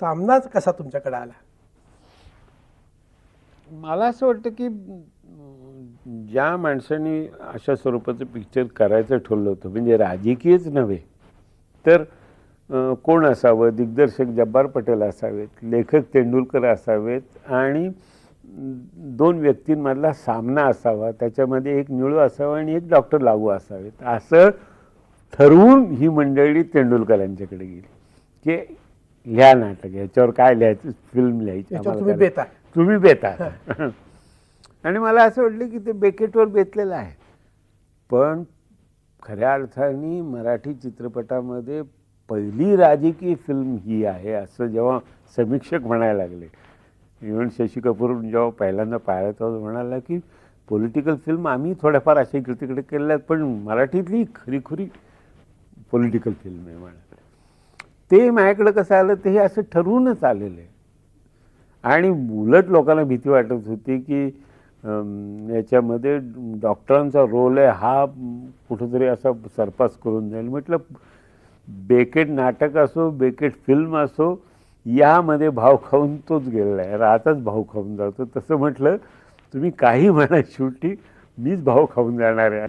सामनाच कसा तुमच्याकडे आला? मला असं वाटतं की ज्या माणसाने अशा स्वरूपाचं पिक्चर करायचं ठरलं होतं म्हणजे राजकीयच नव्हे तर कोण असावं? दिग्दर्शक जब्बार पटेल असावेत लेखक तेंडुलकर असावेत आणि दोन व्यक्तींमधला सामना असावा त्याच्यामध्ये एक निळू असावा आणि एक डॉक्टर लागू असावेत. असं ठरवून ही मंडळी तेंडुलकरांच्याकडे गेली. की लिहा नाटक याच्यावर काय लिहायचं फिल्म लिहायची याच्यावर तुम्ही. बेता. तुम्ही बेता आणि मला असं वाटलं की ते बेकेटवर बेतलेलं आहे. पण खऱ्या अर्थाने मराठी चित्रपटामध्ये पहिली राजकीय फिल्म ही आहे असं जेव्हा समीक्षक म्हणायला लागले. इव्हन शशी कपूर जेव्हा पहिल्यांदा पाहिला तेव्हा तो म्हणाला की पॉलिटिकल फिल्म आम्ही थोड्याफार अशा इकडे तिकडे केलेल्या आहेत पण मराठीतली खरीखुरी पॉलिटिकल फिल्म आहे म्हणा ते माझ्याकडं कसं आलं ते हे असं ठरवूनच आलेलं आहे. आणि उलट लोकांना भीती वाटत होती की याच्यामध्ये डॉक्टरांचा रोल आहे हा कुठंतरी असा सरपास करून जाईल. म्हटलं बेकेट नाटक असो बेकेट फिल्म असो यामध्ये भाव खाऊन तोच गेलेला आहे. राहताच भाव खाऊन जातो. तसं म्हटलं तुम्ही काही म्हणा शेवटी मीच भाव खाऊन जाणार आहे.